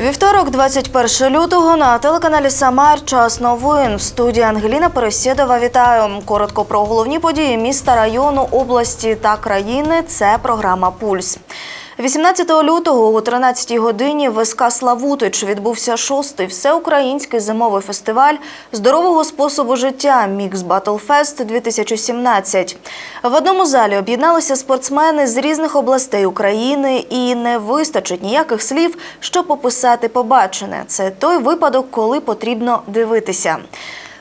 Вівторок, 21 лютого, на телеканалі Самар. Час новин. В студії Ангеліна Пересєдова. Вітаю. Коротко про головні події міста, району, області та країни. Це програма Пульс. 18 лютого о 13 годині в СК Славутич відбувся шостий всеукраїнський зимовий фестиваль здорового способу життя Мікс Батлфест 2017. В одному залі об'єдналися спортсмени з різних областей України, і не вистачить ніяких слів, щоб описати побачене. Це той випадок, коли потрібно дивитися.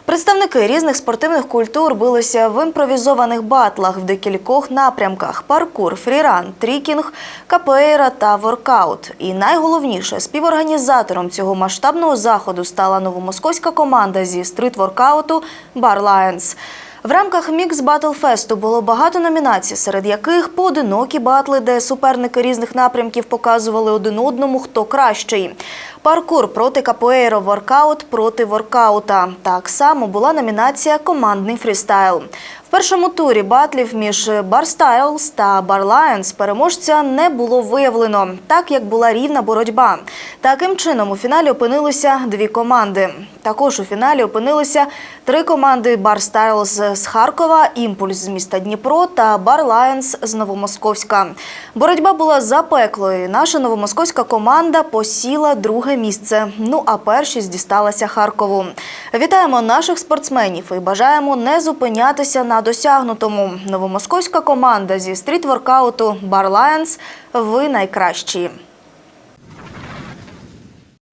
Представники різних спортивних культур билися в імпровізованих батлах в декількох напрямках: паркур, фріран, трікінг, капеєра та воркаут. І найголовніше, співорганізатором цього масштабного заходу стала новомосковська команда зі стрит-воркауту «Бар Lions. В рамках Мікс Батл Фесту було багато номінацій, серед яких поодинокі батли, де суперники різних напрямків показували один одному, хто кращий. Паркур проти капоейро, воркаут проти воркаута. Так само була номінація Командний фрістайл. Першому турі батлів між Bar Styles та Bar Lions переможця не було виявлено, так як була рівна боротьба. Таким чином у фіналі опинилися дві команди. Також у фіналі опинилися три команди Bar Styles з Харкова, Імпульс з міста Дніпро та Bar Lions з Новомосковська. Боротьба була запеклою. Наша новомосковська команда посіла друге місце. Ну а першість дісталася Харкову. Вітаємо наших спортсменів і бажаємо не зупинятися на досягнутому. Новомосковська команда зі стріт-воркауту Bar Lions – ви найкращі.